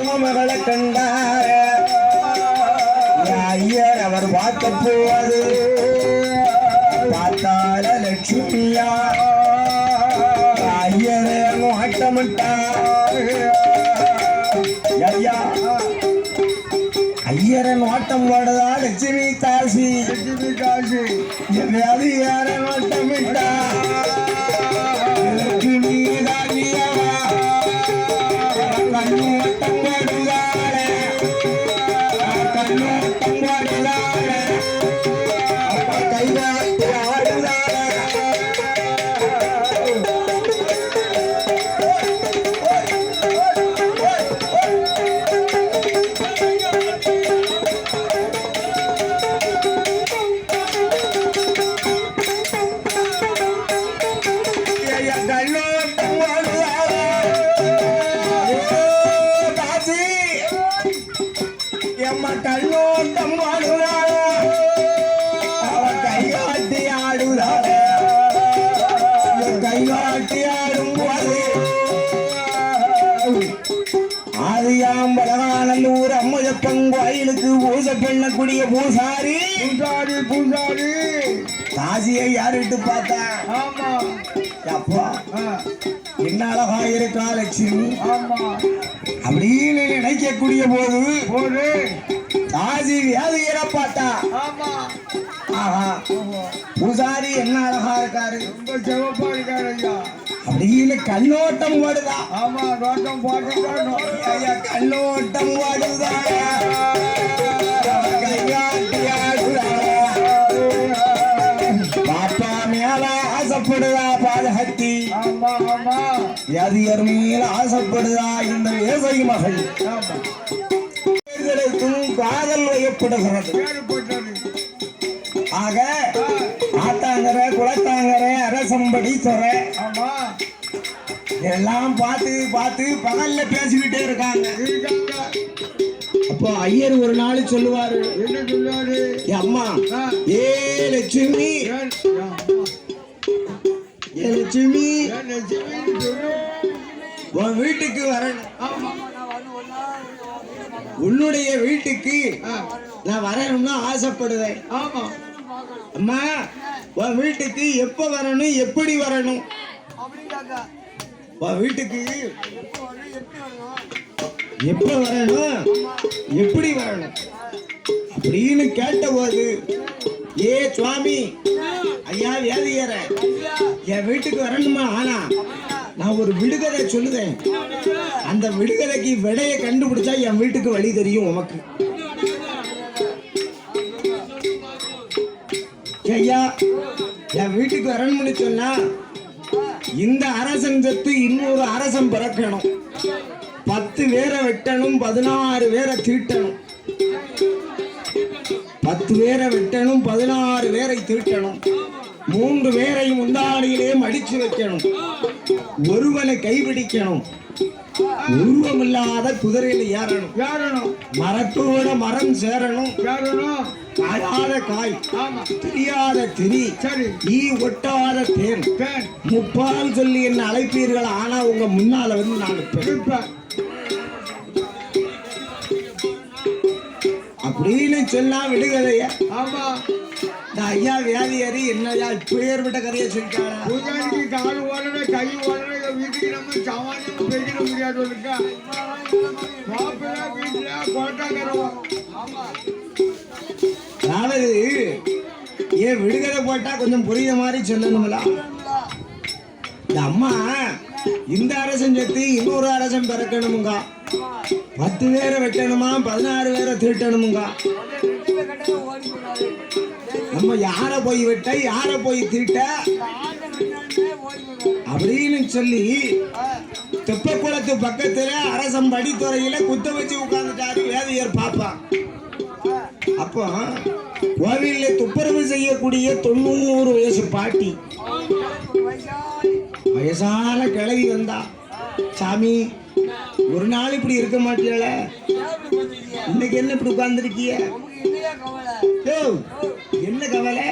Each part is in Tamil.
மகளை கண்டார. ஐயர் அவர் பார்க்க போவது. பார்த்தால லட்சுமியா. ஐயர் ஆட்டமிட்டார். ஐயா ஐயரன் ஓட்டம் போடுதா லட்சுமி காசி. லட்சுமி காசு. எதையாவது யார ஓட்டமிட்டா கைகாட்டி ஆடும் போது ஆதியாம்பலகானல்லூர் அம்மையப்பன் கோயிலுக்கு பூசை பண்ணக்கூடிய பூசாரி. பூசாரி பூசாரி. காசியை யாருட்டு பார்த்தா? ஆமா. அப்பா என்ன அழகா இருக்கா லட்சுமி? ஆமா. அப்படின்னு நினைக்கக்கூடிய போது போடு காசி வியாதியரை பார்த்தா. ஆமா. பூசாரி என்ன அழகா இருக்காரு? ரொம்ப சிவப்பா இருக்காரு ஐயா. அப்படின்னு கண்ணோட்டம் ஓடுதா? ஆமா நோட்டம் போட்டுட்டா ஐயா கண்ணோட்டம் ஓடுதா. பாப்பா மேல ஆசைப்படுதா பாதகத்தி? ஆமா ஆமா வியாதியர் மேல ஆசைப்படுதா இந்த வேசை மகள்? காதல் வயப்படுகிறது. ஆக ஆத்தாங்கர குளத்தாங்கர அரசம்படி சொர எல்லாம் பார்த்து பார்த்து பகல்ல பேசிக்கிட்டே இருக்காங்க. அப்போ ஐயர் ஒரு நாள் சொல்லுவாரு என்ன சொல்லுவாரு? "ஏ அம்மா. ஏ லட்சுமி. ஏ லட்சுமி. உன் வீட்டுக்கு வரணும். உன்னுடைய வீட்டுக்கு நான் வரணும்னு ஆசைப்படுவேன். ஆமா. அம்மா உன் வீட்டுக்கு எப்ப வரணும் எப்படி வரணும்? உன் வீட்டுக்கு எப்ப வரணும் எப்படி வரணும்? அப்படின்னு கேட்டபோது ஏ சுவாமி ஐயா வியாதியர என் வீட்டுக்கு வரணுமா ஆனா? நான் ஒரு விடுகதை சொல்லுதேன். அந்த விடுகதைக்கு விடையை கண்டுபிடிச்சா என் வீட்டுக்கு வழி தெரியும் உமக்கு. ஐயா என் வீட்டுக்கு வரணும்னு சொன்னா இந்த அரசன் செத்து இன்னொரு அரசன் பிறக்கணும். பத்து பேரை வெட்டணும் பதினாறு பேரை தீட்டணும் பத்து பேரை வெட்டணும் பதினாறு பேரை தீட்டணும் மூன்று பேரை முந்தாடியிலே மடிச்சு வைக்கணும். ஒருவனை கைபிடிக்கணும். உருவமில்லாத குதிரையில் ஏறணும். யாரணும் மரத்தோட மரம் சேரணும். காயாத காய். தெரியாத திரி. ஈ ஒட்டாத தேன். முப்பால் சொல்லி என்ன அழைப்பீர்கள்? ஆனா உங்க முன்னால வந்து நான் அப்படின்னு சொன்னா விடுகதைய. ஆமா. இந்த ஐயா வியாதியாரி என்னையா இப்பேற்பட்ட கதையை ஓடன கை ஓடன வீட்டுக்கு நம்ம சாமானியம் பேசிட இருக்கா வீட்டுல அதாவது ஏன் விடுதலை போட்டா கொஞ்சம் புரியுத மாதிரி சொல்லணுங்களா இந்த அம்மா இந்த அரசன் செத்து இன்னொரு அரசன் பிறக்கணுமுங்க. பத்து பேரை வெட்டணுமா பதினாறு பேரை திருட்டணுமுங்க. நம்ம யாரை போய் வெட்ட யாரை போய் திருட்ட? அப்படின்னு சொல்லி துப்பக்குளத்து பக்கத்துல அரசன் படித்துறையில குத்த வச்சு உட்கார்ந்துட்டாரு வேதியர் பாப்பா. அப்போ கோவில்ல துப்புரவு செய்யக்கூடிய தொண்ணூறு வயசு பாட்டி. வயசான கிழவி வந்தா சாமி ஒரு நாள் இப்படி இருக்க மாட்டியால இன்னைக்கு என்ன இப்படி உட்கார்ந்துருக்கிய? என்ன கவலை?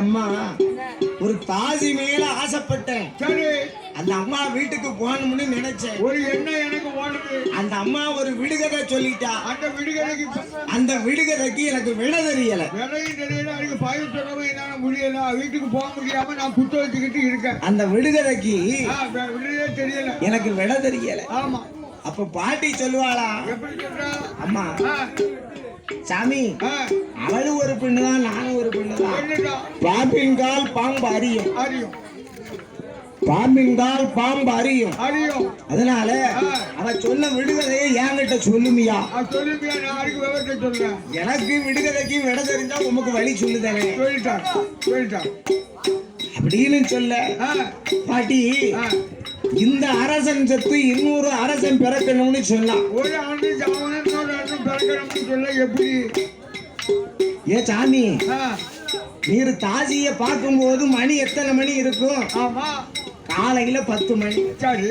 அம்மா ஒரு தாசி மேல ஆசைப்பட்டேன். அந்த அம்மா வீட்டுக்கு போகணும்னு நினைச்சேன். ஒரு எண்ணம் எனக்கு ஓடுது. அந்த அம்மா ஒரு விடுகதை சொல்லிட்டா. அந்த விடுதலைக்கு அந்த விடுகதைக்கு எனக்கு விட தெரியல. விலையும் தெரியல அதுக்கு பயிர் சொல்லவும் என்னால முடியல. வீட்டுக்கு போக முடியாம நான் குத்த வச்சுக்கிட்டு இருக்கேன். அந்த விடுகதைக்கு ஆ, வி- விடுதலே தெரியல. எனக்கு விட தெரியல. ஆமா. அப்ப பாட்டி சொல்லுவாளா? அம்மா சாமி அவளும் ஒரு பெண்ணுதான் நானும் ஒரு பெண்ணுதான். என்னடா? பாம்பின் கால் பாம்பு அறியும் அறியும் பாம்பின் கால் பாம்பு அறியும். அறியும். அதனால. அவ சொன்ன விடுகதையை என்கிட்ட சொல்லுமியா? எனக்கு விடுகதைக்கு விட தெரிஞ்சா உமக்கு வழி சொல்லுதேனே. சொல்லிட்டான் சொல்லிட்டான். அப்படின்னு சொல்ல. பாட்டி. இந்த அரசன் செத்து இன்னொரு அரசன் பிறக்கணும்னு சொன்னான் ஒரு ஆண்டு பிறக்கணும்னு சொல்ல எப்படி? ஏ சாமி நீர் தாசிய பார்க்கும்போது மணி எத்தனை மணி இருக்கும்? ஆமா. காலையில பத்து மணி சரி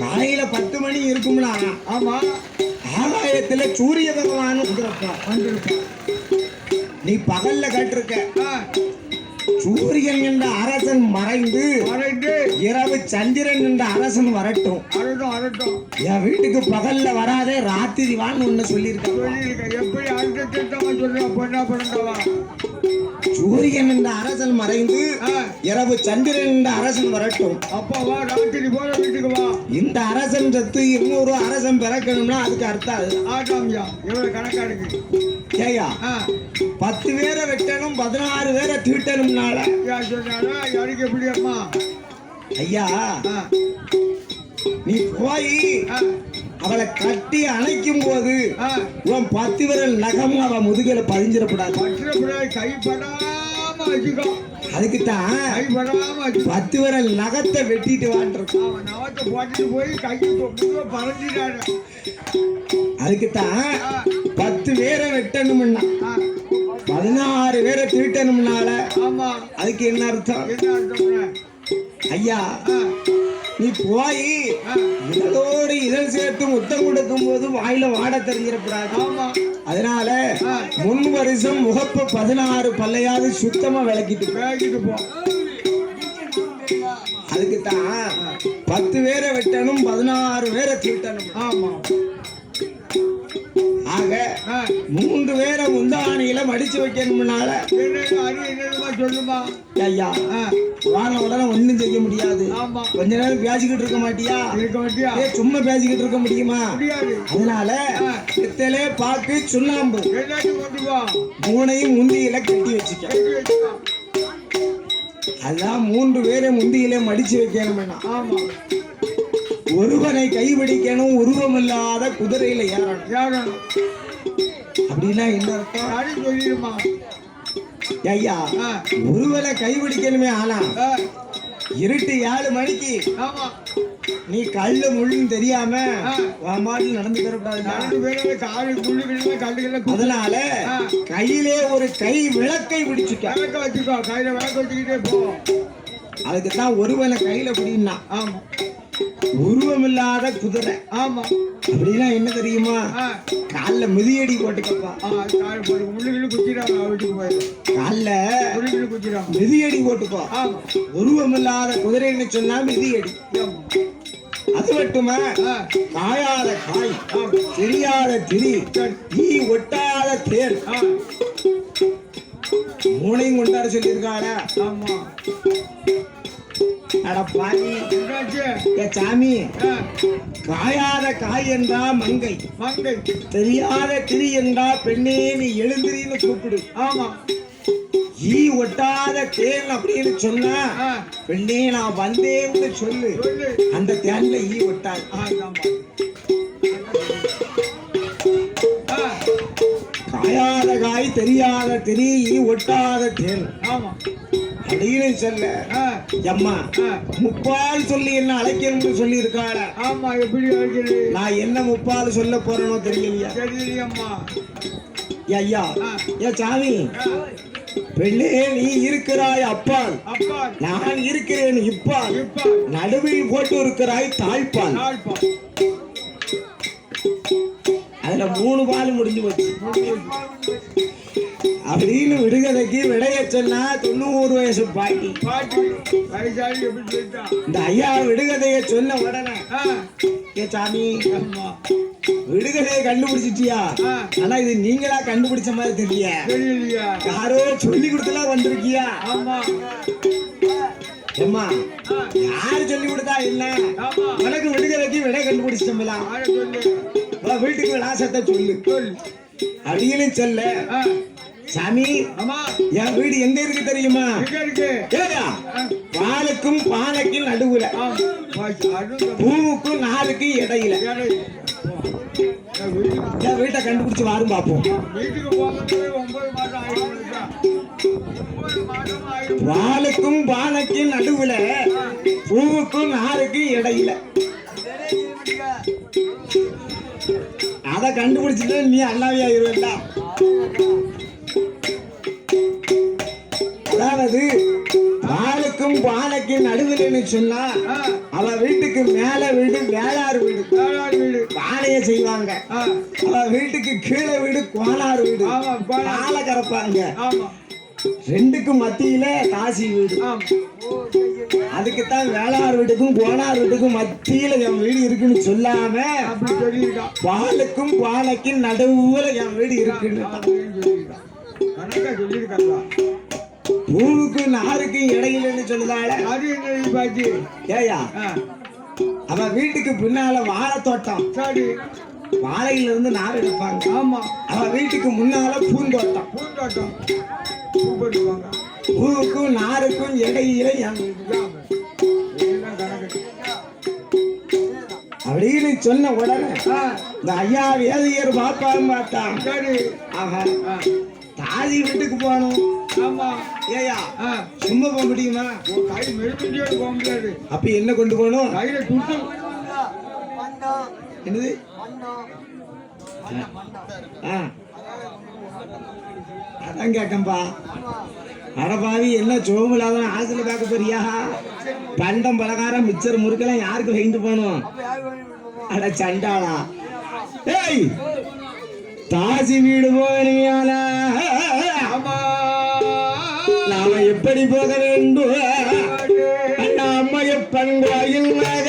காலையில பத்து மணி இருக்கும்னா ஆமா. ஆகாயத்துல சூரிய பகவான் வந்திருப்பான் நீ பகல்ல கட்டிருக்க. சூரியன் என்ற அரசன் மறைந்து மறைந்து. இரவு சந்திரன் என்ற அரசன் வரட்டும். அரட்டும் அரட்டும் என் வீட்டுக்கு பகல்ல வராதே ராத்திரி வான்னு ஒண்ணு சொல்லியிருக்கேன் எப்படி அடுத்த திட்டமா சொல்ற? பொண்ணா பிறந்தவா? சூரியன் என்ற அரசன் மறைந்து இரவு சந்திரன் என்ற அரசன் வரட்டும். அப்பா வா ராத்திரி போல வீட்டுக்கு வா. இந்த அரசன் செத்து இன்னொரு அரசன் பிறக்கணும்னா அதுக்கு அர்த்தம் ஆட்டாமியா எவ்வளவு கணக்கா இருக்கு? ஏய்யா ஆ, பத்து பேரை வெட்டணும் பதினாறு பேரை தீட்டணும்னால யாருக்கு எப்படி அம்மா ஐயா நீ போய் அவளை கட்டி அணைக்கும் போது. உன் பத்து விரல் நகமும் அவ முதுகில பிள்ளை கைப்படாம வச்சுக்கோ. அதுக்கு தான் கைப்படாம வச்சுக்கோ. பத்து விரல் நகத்தை வெட்டிட்டு வாண்டிருக்கோம் அவன் நவத்தை போட்டுட்டு போய் கைக்கு தொட்டு பறந்துட்டாரு அதுக்கு தான் பத்து பேரை வெட்டணும்னா பதினாறு பேரை தீட்டணும்னால ஆமா. அதுக்கு என்ன அர்த்தம்? ஐயா நீ போய் இதழோடு இதழ் சேர்த்து முத்தம் கொடுக்கும் போது வாயில வாட தெரிஞ்சிடக்கூடாது. அதனால முன் வருஷம் முகப்பு பதினாறு பல்லையாவது சுத்தமா விளக்கிட்டு போ. பேக்கிட்டு போ. அதுக்கு தான் பத்து பேரை வெட்டணும் பதினாறு பேரை தீட்டணும் ஆமா. ஆக மூன்று பேரை முந்தானியில மடிச்சு வைக்கணும்னால சொல்லுமா? ஐயா வாங்க உடனே ஒண்ணும் செய்ய முடியாது. கொஞ்ச நேரம் பேசிக்கிட்டு இருக்க மாட்டியா? இருக்க மாட்டியா சும்மா பேசிக்கிட்டு இருக்க முடியுமா? அதனால பித்தளே பாக்கு சுண்ணாம்பு. மூணையும் முந்தியில கட்டி வச்சுக்க. அதான் மூன்று பேரை முந்தியில மடிச்சு வைக்கணும்னா ஆமா. ஒருவனை கைபிடிக்கணும் உருவமில்லாத குதிரையில ஏறணும். அப்படின்னா என்ன அர்த்தம்? சொல்லிடுமா? ஐயா ஆ, ஒருவனை கைபிடிக்கணுமே ஆனா இருட்டு ஏழு மணிக்கு. நீ கல்லு முள்ளுன்னு தெரியாம ஆ. உன் பாட்டில் நடந்து ரெண்டு பேரும் காலு குள்ளுக்கிட்டு கல்லுகளை அதனால. கையிலே ஒரு கை விளக்கை பிடிச்சுக்க. விளக்க வச்சுக்கோ. கையில விளக்க வச்சுக்கிட்டே போ. அதுக்கு தான் ஒருவனை கையில பிடினா ஆமா. உருவமில்லாத குதிரை. ஆமா. அப்படின்னா என்ன தெரியுமா? கால்ல மிதியடி போட்டுக்கப்பா. கால்ல மிதியடி போட்டுக்கோ ஆமா. உருவமில்லாத குதிரைன்னு சொன்னா மிதியடி. அது மட்டுமா? காயாத காய் தெரியாத திரி ஈ ஒட்டாத தேர். ஆ, மூணையும் கொண்டாட சொல்லியிருக்காளா ஆமா. சாமி. காயாத காய் என்றா மங்கை. மங்கை. தெரியாத திரி என்றா பெண்ணே நீ எழுந்திரின்னு கூப்பிடு. ஆமா. ஈ ஒட்டாத தேன் அப்படின்னு சொன்னா பெண்ணே நான் வந்தேன்னு சொல்லு. அந்த தேன்ல ஈ ஒட்டாது. காயாத காய் தெரியாத திரி ஈ ஒட்டாத தேன். ஆமா. அப்படின்னு சொல்ல. ஆ, அம்மா முப்பால் சொல்லி என்ன அழைக்கணும்னு சொல்லி இருக்காள ஆமா எப்படி நான் என்ன முப்பால் சொல்ல போறேனோ தெரியலையா. தெரியலையம்மா. ஐயா ஏ சாமி. பெண்ணே நீ இருக்கிறாய் அப்பால். அப்பா நான் இருக்கிறேன் இப்பால். இப்ப நடுவில் போட்டு இருக்கிறாய் நாள்பா அதுல மூணு பால் முடிஞ்சு போச்சு. அப்படின்னு விடுகதைக்கு விடைய சொன்னா தொண்ணூறு வயசு பாட்டி இந்த ஐயா விடுகதைய சொல்ல உடனே ஏ சாமி விடுகதையை கண்டுபிடிச்சிட்டியா? ஆனா இது நீங்களா கண்டுபிடிச்ச மாதிரி தெரியல. யாரோ சொல்லி கொடுத்துலாம் வந்திருக்கியா? அம்மா ஏம்மா யாரு சொல்லி கொடுத்தா என்ன? உனக்கு விடுகதைக்கு விடை கண்டுபிடிச்சிட்டோம்ல வீட்டுக்கு விளாசத்தை சொல்லு. அப்படின்னு சொல்ல சாமி என் வீடு எங்க இருக்கு தெரியுமா? பாலுக்கும் பானைக்கும் நடுவுல. பூவுக்கும் நாலுக்கும் இடையில. என் வீட்டை கண்டுபிடிச்சு வாரும் ஆயிடும் பாலுக்கும் பானைக்கும் நடுவுல பூவுக்கும் நாலுக்கும் இடையில. அத கண்டுபிடிச்சிட்டு நீ அல்லாவே ஆயிருவேண்டா அதாவது பாலுக்கும் பானைக்கும் நடுவுலன்னு சொன்னா அவ வீட்டுக்கு மேல வீடு வேளாறு வீடு. வேளாண் வீடு. பானைய செய்வாங்க. அவ வீட்டுக்கு கீழே வீடு கோனார் வீடு. பாலை கறப்பாங்க. ஆமா. ரெண்டுக்கு மத்தியில காசி வீடு. ஆமா. அதுக்கு தான் வேளார் வீட்டுக்கும் கோனார் வீட்டுக்கும் மத்தியில என் வீடு இருக்குன்னு சொல்லாம பாலுக்கும் பானைக்கும் நடுவுல என் வீடு இருக்குன்னு. பூவுக்கு நாருக்கும் இடையிலன்னு சொல்லுதால அது என்ன பாட்டி ஏயா ஆ, அவ வீட்டுக்கு பின்னால வாழை தோட்டம். சரி. வாழையில இருந்து நார் எடுப்பாங்க. ஆமா. அவ வீட்டுக்கு முன்னால பூந்தோட்டம். பூந்தோட்டம். பூ போட்டுவாங்க பூவுக்கும் நாருக்கும் இடையில அப்படின்னு சொன்ன உடனே இந்த ஐயா வேதியர் பாப்பாவும் பார்த்தான். சரி. ஆஹா தாதி வீட்டுக்கு போகணும். ஆமா. ஏயா சும்மா போக முடியுமா? உன் கை மெழுகுண்டியோடு போக முடியாது. அப்ப என்ன கொண்டு போகணும்? கையில துட்டு என்னது? அதான் கேட்கம்பா அடப்பாவி என்ன சோமுலாத ஆசில பார்க்க போறியா? பண்டம் பலகாரம் மிச்சர் முறுக்கெல்லாம் யாருக்கு வாங்கிட்டு போகணும்? அட சண்டாளா. ஏய் தாசி வீடு நாம எப்படி போக வேண்டும்? அண்ணா அம்மையப்பன் கோயில் நகை